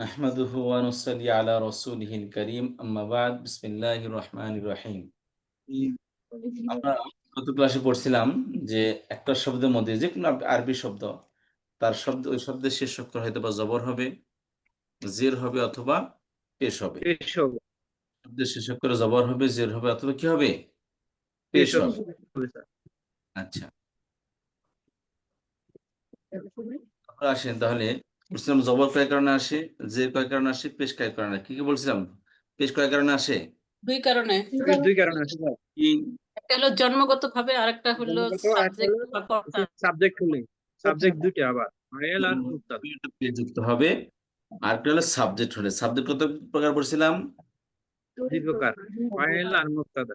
نحمده ونصلي على رسوله الكريم أما بعد بسم الله الرحمن الرحيم আমরা গত ক্লাসে পড়ছিলাম যে একটা শব্দের মধ্যে যে কোনো আরবি শব্দ তার শব্দ ওই শব্দের শেষ অক্ষর হয়তো বা জবর হবে জের হবে অথবা পেশ হবে এসব শব্দের শেষ অক্ষরে জবর হবে জের হবে অথবা কি হবে পেশ এসব হবে আচ্ছা আমরা আসেন তাহলে বলছিলাম জবর কয় কারণে আসে জের কয় কারণে আসে পেশ কয় কারণে কি কি বলছিলাম? পেশ কয় কারণে আসে? দুই কারণে। দুই কারণে কি? একটা হলো জন্মগত ভাবে আরেকটা হলো সাবজেক্ট বা কর্তা। সাবজেক্ট হলে সাবজেক্ট দুইটা আবার ফাইল আর মুক্তাদা যুক্ত হবে। আর একটা হলো সাবজেক্ট হলে সাবজেক্ট কত প্রকার পড়ছিলাম দুই প্রকার ফাইল আর মুক্তাদা।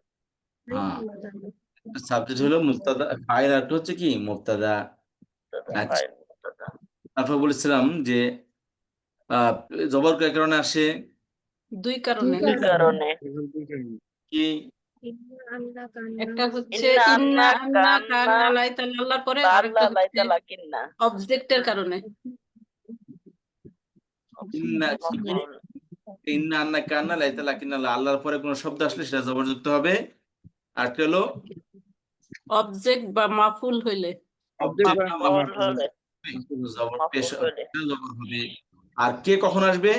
হ্যাঁ। সাবজেক্ট হলো মুক্তাদা ফাইল আর হচ্ছে কি? মুক্তাদা। আচ্ছা তারপর বলেছিলাম যে জবর কয় কারণে আসে? দুই কারণে। কারণে দুই কারণে। কি? একটা হচ্ছে ইন্না আন্না কান্না লাইতা পরে আরেকটা হচ্ছে অবজেক্টের কারণে। ইন্না ইন্না আন্না কান্না লাইতা লাকিন্না আল্লাহর পরে কোনো শব্দ আসলে সেটা জবর যুক্ত হবে। আর হলো? অবজেক্ট বা মাফুল হইলে। অবজেক্ট বা মাফউল হলে। জবর হবে। আর কে কখন আসবে?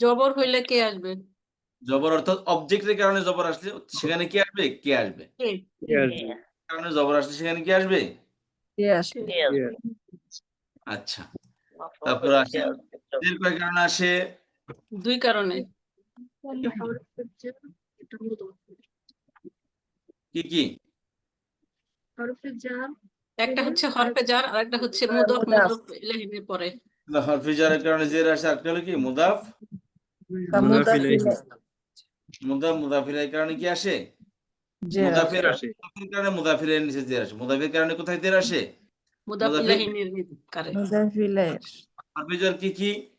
জবর হইলে কে আসবে? জবর অর্থাৎ অবজেক্টের কারণে জবর আসলে সেখানে কি আসবে? কে আসবে? কে? কারণে জবর আসলে সেখানে কি আসবে? আচ্ছা। তারপর আসে. কয় কারণে আসে? দুই কারণে। কি কি? একটা হচ্ছে হরফে জার আর একটা হচ্ছে মুদফ মুদফ। ইলাইহির পরে। হরফে জারের কারণে জের আসে আর হলো কি মুদাফ? মুদাফিল ইলাইহি। মুদাফ মুদাফিলের কারণে কি আসে? মুদাফির আসে। মুদাফির কারণে মুদাফিলের নিচে জের আসে। মুদাফির কারণে কোথায় জের আসে? মুদাফ মুদাফিল- ইলাইহির কারে। মুদাফিলের। হরফে জার কি কি?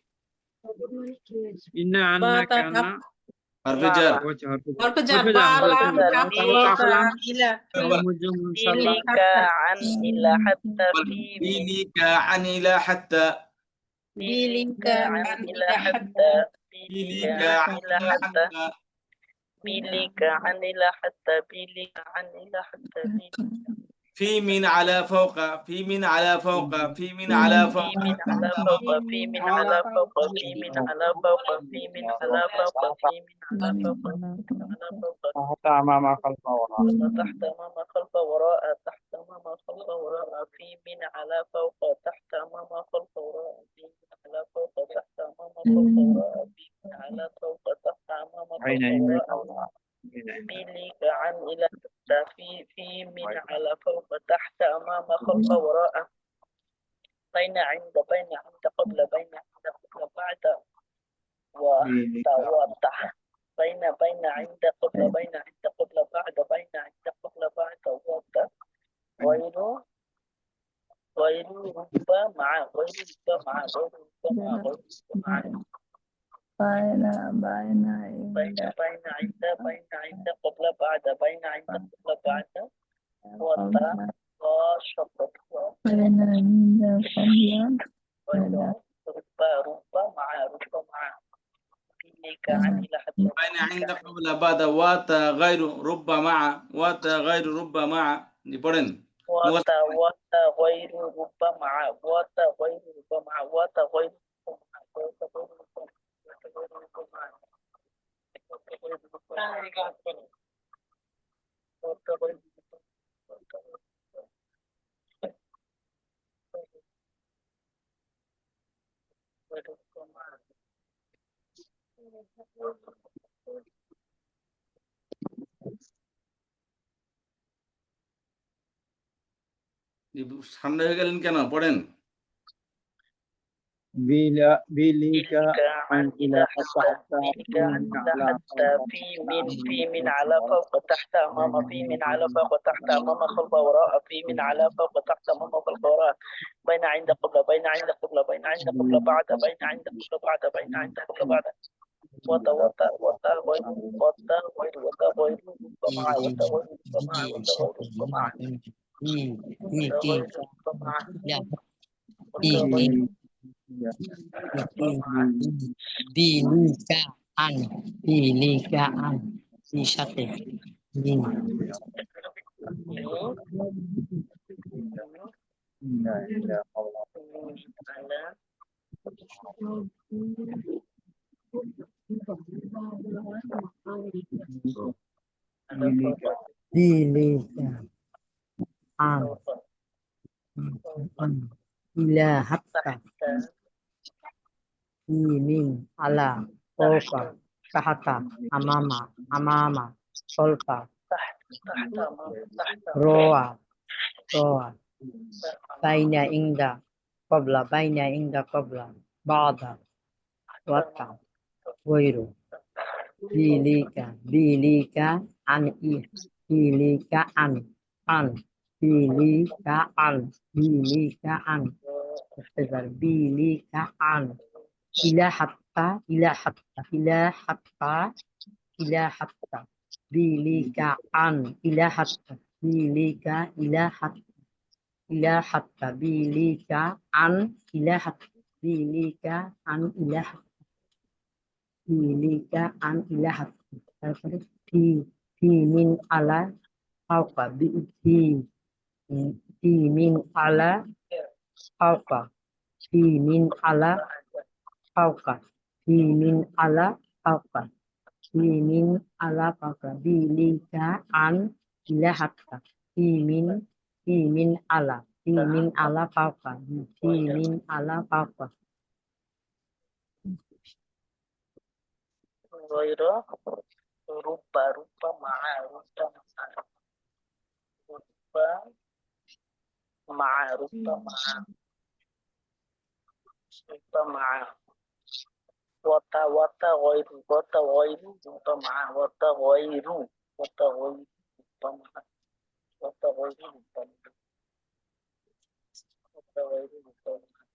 ইন্না আন্না বা তা কান্না হরফে জার হচ্ছে হরফে জার। হরফে জার হরফে বা জার, লাম হরফে জার, কাফ মিম, ওয়া কাফ, লাম। ইলা মুজাম মুনসাল্লা বিলিকা আন ইলা হাত্তা ফি মিন في من على فوق في من على فوق في من على فوق في من على فوق في من على فوق في من على فوق في من على فوق في من على فوق تحت أمام خلف وراء تحت أمام خلف وراء تحت أمام خلف وراء في من على فوق تحت أمام خلف وراء في من على فوق تحت أمام خلف وراء في من على فوق تحت أمام خلف وراء عن إلى في في من على فوق خلف وراء بين عند بين عند قبل بين عند قبل بعد وحتى وتحت بين بين عند قبل بين عند قبل بعد بين عند قبل بعد وت غير غير رب مع غير رب مع غير رب مع غير رب مع بين بين بين بين عند بين عند قبل بعد بين عند قبل بعد وت ولنا من ربما ولا رب مع رب مع. نعم. أنا عند ربما بعد ربما غير رب مع. ربما غير رب مع. نبرن. ربما ঠান্ডা হয়ে গেলেন কেন পড়েন بلا بليك عن إلى حتى حتى بك عن إلى حتى في من في من على فوق تحت أمام في من على فوق تحت أمام خلف وراء في من على فوق تحت أمام خلف وراء بين عند قبل بين عند قبل بين عند قبل بعد بين عند قبل بعد بين عند قبل بعد وتا وتا وتا غير وتا غير وتا غير مع وتا غير مع وتا đi đi. đi đi đi đi đi ni an đi ni an đi sát đi đi đi Ya, hatta Ini ala fawqa tahta amama amama solfa roa roa baina inda kobla baina inda kobla ba'da wata wairu bilika bilika an i bilika an an bilika an bilika an, bilika an bilika an ila hatta ila hatta ila hatta ila hatta. Bilika an ila hatta. Bilika ila hatta. Ila hatta. Bilika an ila hatta. Bilika an ila hatta. Bili an ila hatta. Terus di di min ala fauqa bi di di min ala fauka fi min ala fauka fi min ala fauka fi min ala fauka bi lika an ila hatta. Fi min fi min ala fi min ala fauka fi min ala fauka Roiro, rupa rupa ma'arupa ma'arupa مع رب مع رب مع رب مع وتا وتا غير وتا غير رب مع وتا غير وتا غير رب مع وتا غير رب مع وتا غير رب مع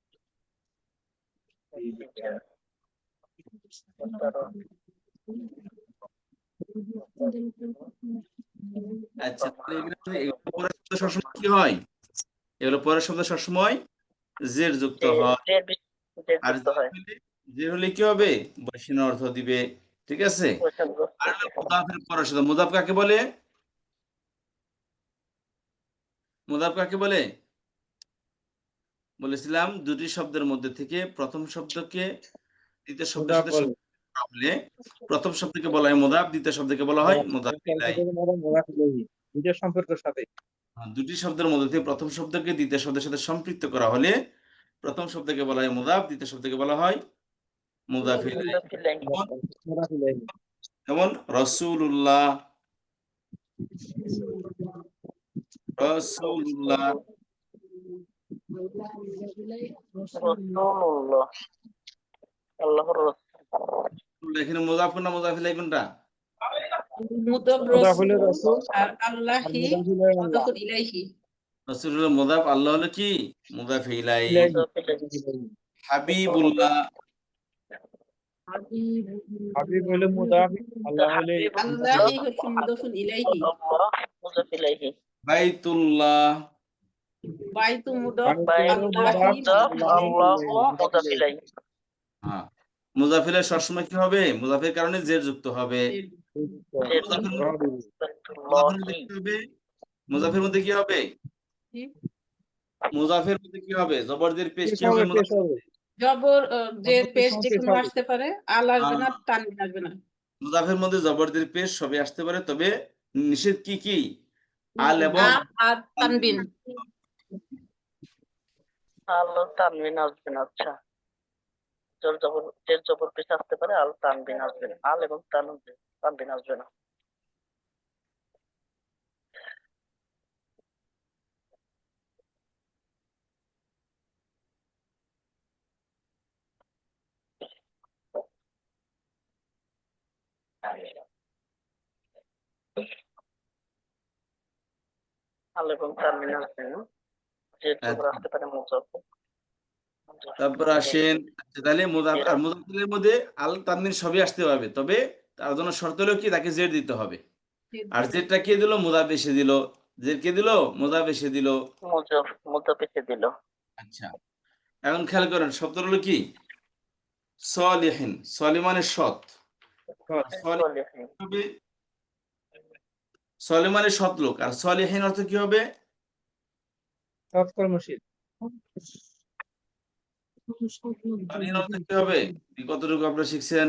আচ্ছা তাহলে এখানে এগুলো পরের শব্দ সবসময় কি হয় এগুলো পরের শব্দ সবসময় জের যুক্ত হয়। আর জের হলে কি হবে? বসিন অর্থ দিবে ঠিক আছে? আর মুদাফের পরের শব্দ মুদাফ কাকে বলে? মুদাফ কাকে বলে? বলেছিলাম দুটি শব্দের মধ্যে থেকে প্রথম শব্দকে দ্বিতীয় শব্দের সাথে হলে প্রথম শব্দকে বলা হয় মুদাফ দ্বিতীয় শব্দকে বলা হয় মুদাফ নিজের সম্পর্কের সাথে দুটি শব্দের মধ্যে থেকে প্রথম শব্দকে দ্বিতীয় শব্দের সাথে সম্পৃক্ত করা হলে প্রথম শব্দকে বলা হয় মুদাফ দ্বিতীয় শব্দকে বলা হয় মুদাফ ইলাইহি। মুদাফ ইলাইহি। যেমন রসুল্লাহ রসুল্লাহ এখানে মুদাফ না মুদাফ ইলাইহি কোনটা মুদাফ মুদাফ রাসূল রাসূল, আর আল্লাহি মুদাফ ইলাইহি। রসুল্লাহ মুদাফ আল্লাহ হলো কি? মুদাফ ইলাইহি। ইলাইহি। মুদাফ ইলাইহি। হাবিবুল্লাহ। হাবিব হলে মুদাফ আল্লাহ হলে আল্লাহি হচ্ছে মুদাফুন ইলাইহি। মুদাফ ইলাইহি বাইতুল্লাহ। বাইতু মুদাফ বাইতু আল্লাহি মুদাফ মুদাফ ইলাইহি। আল্লাহু মুদাফ ইলাইহি। হ্যাঁ। মুজাফিলের সবসময় কি হবে? মুজাফির কারণে জের যুক্ত হবে। মুজাফির মধ্যে কি হবে? মুজাফির মধ্যে কি হবে? কি? মুজাফির মধ্যে কি হবে? জবরদের পেশ কি হবে। জবর যে পেশ পেশ যে কোনো হবে। আসতে পারে আল আসবে না তানবিন আসবে না। মুজাফির মধ্যে জবরদের পেশ সবে আসতে পারে তবে নিষেধ কি কি? আল এবং আর তানবিন। আল্লাহ তানবিন আসবে না আচ্ছা। জোর জবর জের জবর পেশ আসতে পারে আল তানবিন আসবে আল এবং তানবিন। তানবিন আসবে না। আসতে পারে তারপর আসেন তাহলে মুজাফ আর মুজাফিরের মধ্যে আল তানবিন সবই আসতে পারবে তবে তার জন্য শর্ত হলো কি? তাকে জেড দিতে হবে। আর জেডটা কে দিল? মুদাফ বেশি দিল। জেড কে দিল? মুদাফ বেশি দিল। দিল। আচ্ছা। এখন খেয়াল করেন শব্দ হলো কি? সলিহীন। সলি মানে সৎ। সলি মানে সৎ লোক। আর সলিহীন অর্থ কি হবে? সৎকর্মশীল অর্থ হবে? কতটুকু আপনারা শিখছেন?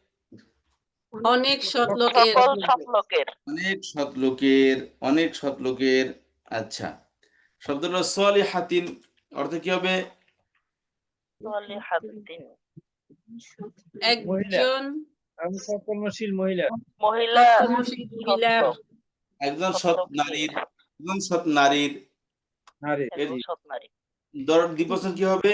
অনেক সৎ লোকের অনেক সৎ লোকের অনেক সৎ লোকের আচ্ছা। শব্দটা সোয়ালি হাতিন অর্থ কি হবে? একজন সৎকর্মশীল মহিলা। মহিলা। একজন সৎ নারীর একজন সৎ নারীর। হবে?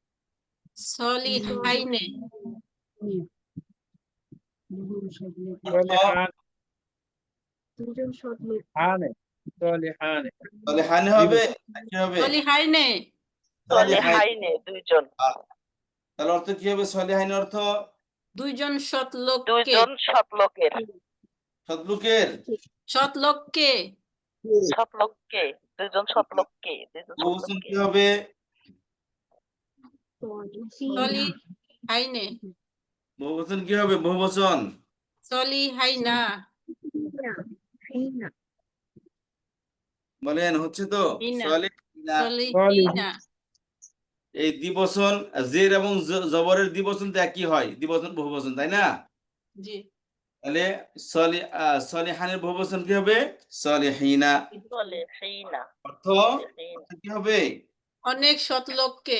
সলিহাইনে সলিহানে হবে? অর্থ? দুইজন সৎ লোক সৎ লোকের। সৎ লোকের? সৎ লোককে। সৎ লোককে দুইজন সৎ লোককে দুইজন সৎ হবে? সলি হাইনে। বহুবচন কি হবে? বহুবচন হাইনা। বলেন হচ্ছে তো? এই জের এবং জবরের দ্বিবচন একই হয় দিবচন বহুবচন তাই না? তাহলে সলি সলিহানের বহুবচন কি হবে? সলিহিনা অর্থ কি হবে? অনেক সৎ লোককে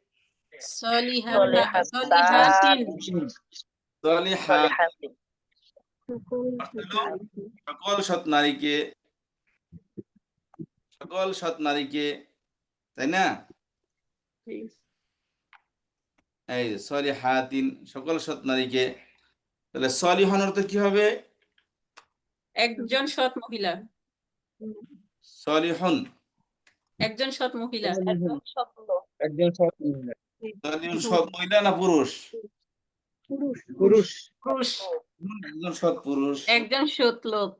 সলিহাতা সলিহাতান। সলিহাতিন সলিহা صالحات অর্থ হলো সকল সৎ নারীকে সকল সৎ নারীকে তাই না এই সলিহাতিন সকল সৎ নারীকে তাহলে সলিহন অর্থ কি হবে একজন সৎ মহিলা সলিহন একজন সৎ মহিলা একজন সৎ লোক একজন সৎ মহিলা সলিহন সৎ মহিলা না পুরুষ? পুরুষ। পুরুষ। একজন সৎ পুরুষ। একজন সৎ লোক।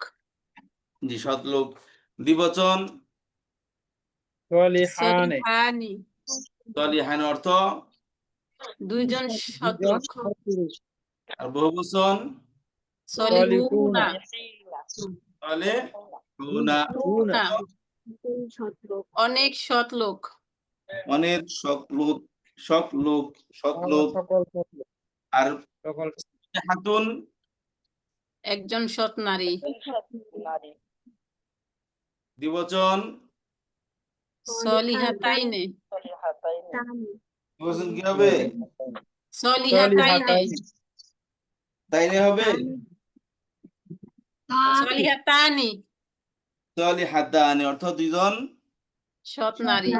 জি সৎ লোক। দ্বিবচন? সলিহানি। সলিহান অর্থ? দুইজন দুজন সৎলোক আর বহুবচন? সলিহুনা। তাহলে হুনা হুনা অনেক অনেক শক লোক। শক লোক সৎ লোক। আর হাতুন? একজন সৎ নারী। দ্বিবচন? সলিহাতাইনে সলিহাতাইনি দ্বিবচন কি হবে? সলিহাতাইনে তাইনে। হবে? সলিহাতানি সলিহাতানি অর্থ দুইজন? সৎ নারী।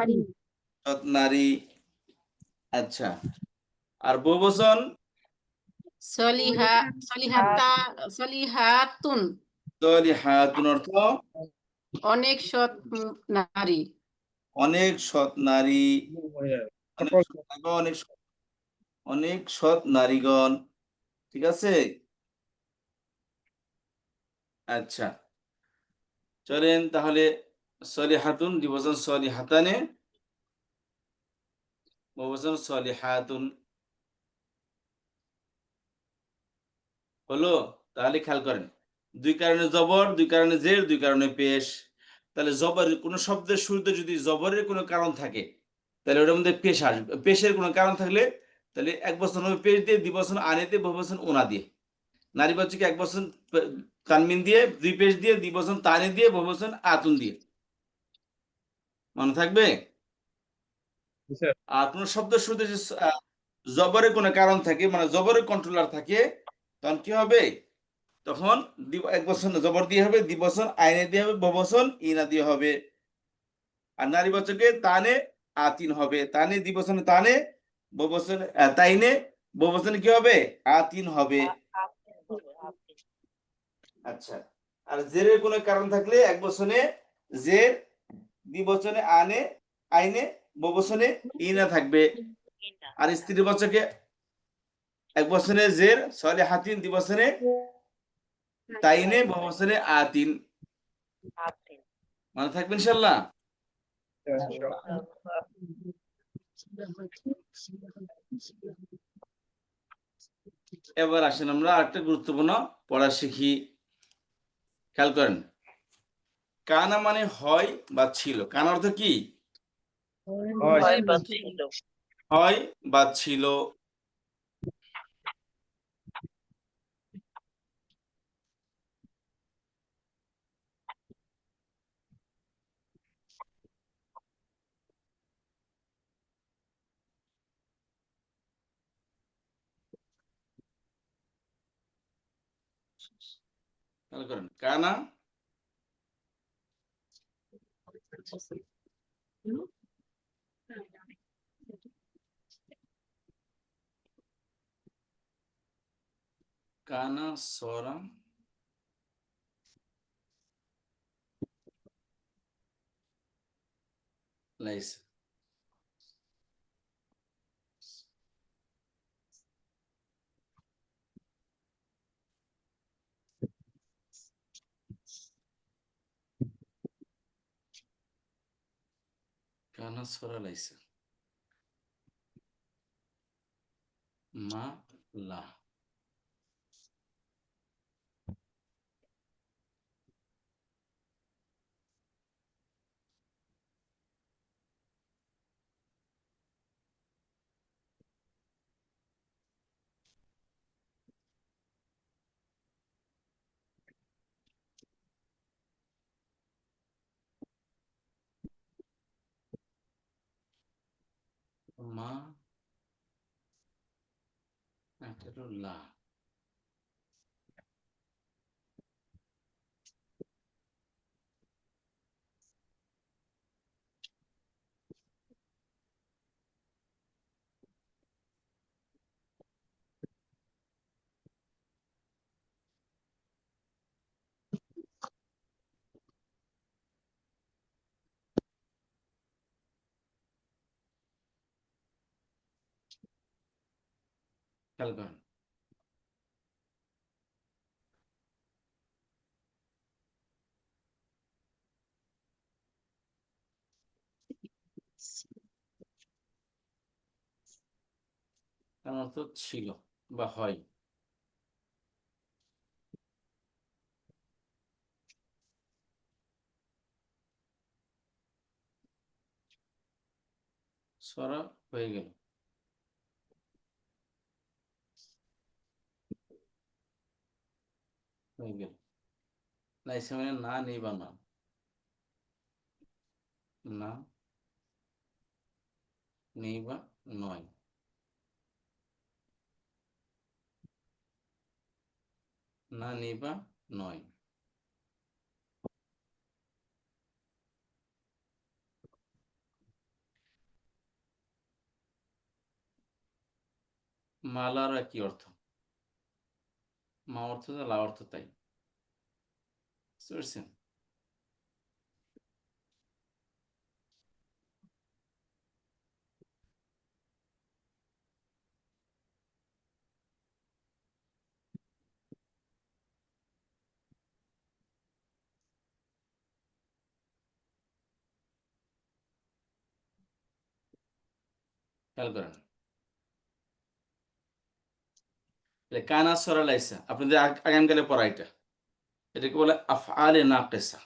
সৎ নারী। আচ্ছা। আর বহুবচন সলিহা সলিহাতা সলিহাতুন। সলিহাতুন অর্থ? অনেক সৎ নারী। অনেক সৎ নারী। অনেক অনেক সৎ নারীগণ। ঠিক আছে? আচ্ছা। চলেন তাহলে সলিহাতুন দিবসন সলিহাতানে। বহুবচন সলিহাতুন হলো, তাহলে খেয়াল করেন, দুই কারণে জবর, দুই কারণে জের, দুই কারণে পেশ। তাহলে জবর কোনো শব্দের শুরুতে যদি জবরের কোনো কারণ থাকে, তাহলে ওটার মধ্যে পেশ আসবে, পেশের কোনো কারণ থাকলে, তাহলে এক বছর হবে পেশ দিয়ে, দুই বছর আনেতে বহুবচন ওনা দিয়ে। নারী বাচ্চাকে এক বছর তানমিন দিয়ে, দুই পেশ দিয়ে, দুই বছর তানে দিয়ে বহুবচন আতুন দিয়ে। মনে থাকবে? আর কোন শব্দ শুরুতে জবরের কোনো কারণ থাকে মানে জবরের কন্ট্রোলার থাকে তখন কি হবে? তখন এক বছর জবর দিয়ে হবে দ্বিবচন আইনে দিয়ে হবে বহুবচন ইনা দিয়ে হবে। আর নারী বাচকে তানে আতিন হবে। তানে দ্বিবচনে তানে বহুবচন তাইনে বহুবচনে কি হবে? আতিন হবে। আচ্ছা। আর জেরের কোনো কারণ থাকলে এক বছরে জের দ্বিবচনে আনে আইনে বহুবচনে ইনা থাকবে। আর স্ত্রী বাচকে এক বছরে জের সলে হাতিন দিবসনে তাইনে বহুবচনে আতিন। আতিন। মনে থাকবে ইনশাল্লাহ এবার আসেন আমরা আরেকটা গুরুত্বপূর্ণ পড়া শিখি। খেয়াল করেন। কানা মানে হয় বা ছিল। কানা অর্থ কি? হয় বা ছিল। হয় বা ছিল খেয়াল করেন কানা? কানা সরা লাইসা কানা সরা লাইসা মা লা မှာအဲတို့လာ Calgon. তার ছিল বা হয় সরা হয়ে গেল হয়ে গেল লাইসা মানে না নেই বা না না নেই বা নয় না নেই বা নয় মালার কি অর্থ মা অর্থ তো লা অর্থ তাই বুঝতে পারছেন খেয়াল করেন তাহলে কানা সরা লাইসা। আপনাদের আগ- আগামীকালে পড়া এটা। এটাকে বলে আফআলে নাকিসা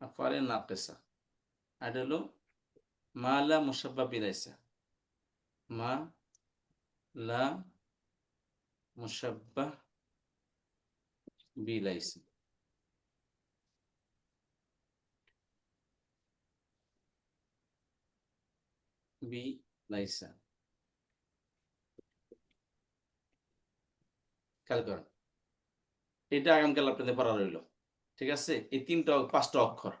আফআলে নাকিসা আর এটা হলো মা লা মুসাব্বা বিলাইসা। মা লা মুসাব্বা বিলাইসা বি লাইসা খেয়াল করেন। এটা আগামীকাল আপনাদের পড়া রইল। ঠিক আছে? এই তিনটা পাঁচটা অক্ষর।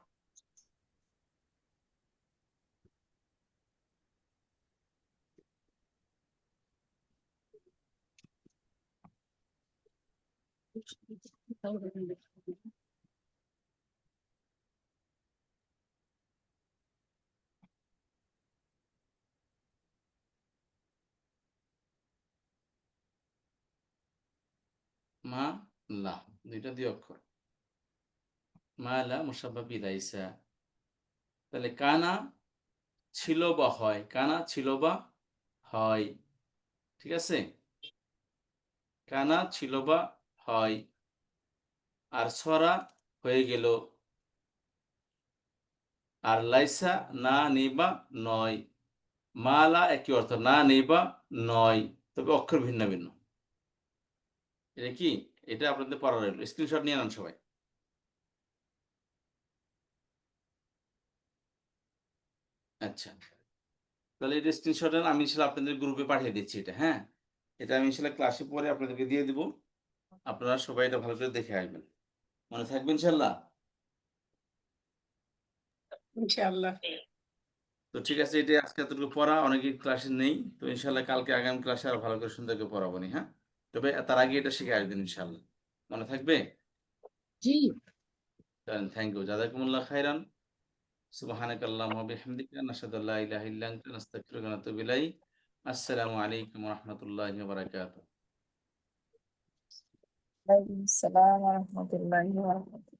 মা, লা, দুইটা দুই অক্ষর। মা, লা তাহলে কানা ছিল বা হয়, কানা ছিল বা হয়, ঠিক আছে? কানা ছিল বা হয়। আর ছড়া হয়ে গেল। আর লাইসা না নেবা নয়। মালা একই অর্থ, না নেবা নয়। তবে অক্ষর ভিন্ন ভিন্ন। এটা কি? এটা আপনাদের পড়া রইল স্ক্রিনশট নিয়ে নেন সবাই। আচ্ছা। তাহলে এটা স্ক্রিনশট আমি ইনশাল্লাহ আপনাদের গ্রুপে পাঠিয়ে দিচ্ছি এটা হ্যাঁ? এটা আমি ইনশাল্লাহ ক্লাসে পরে আপনাদেরকে দিয়ে দিব। আপনারা সবাই এটা ভালো করে দেখে আসবেন। মনে থাকবেন ইনশাল্লাহ? ইনশাআল্লাহ তো ঠিক আছে এটা আজকে এতটুকু পড়া অনেকে ক্লাসে নেই তো ইনশাল্লাহ কালকে আগামী ক্লাসে আরও ভালো করে সুন্দর করে পড়াবো নি হ্যাঁ? তবে তার আগে এটা শিখে আসবেন ইনশাল্লাহ। মনে থাকবে? জি। থ্যাংক ইউ জাজাকুমুল্লাহ খাইরান সুবহানাক আল্লাহুম্মা ওয়া বিহামদিকা নাশহাদু আল্লা ইলাহা ইল্লা আনতা নাস্তাগফিরুকা ওয়া নাতুবু ইলাইক। আসসালামু আলাইকুম ওয়া রাহমাতুল্লাহি ওয়া বারাকাতুহু। عليكم السلام ورحمة الله وبركاته.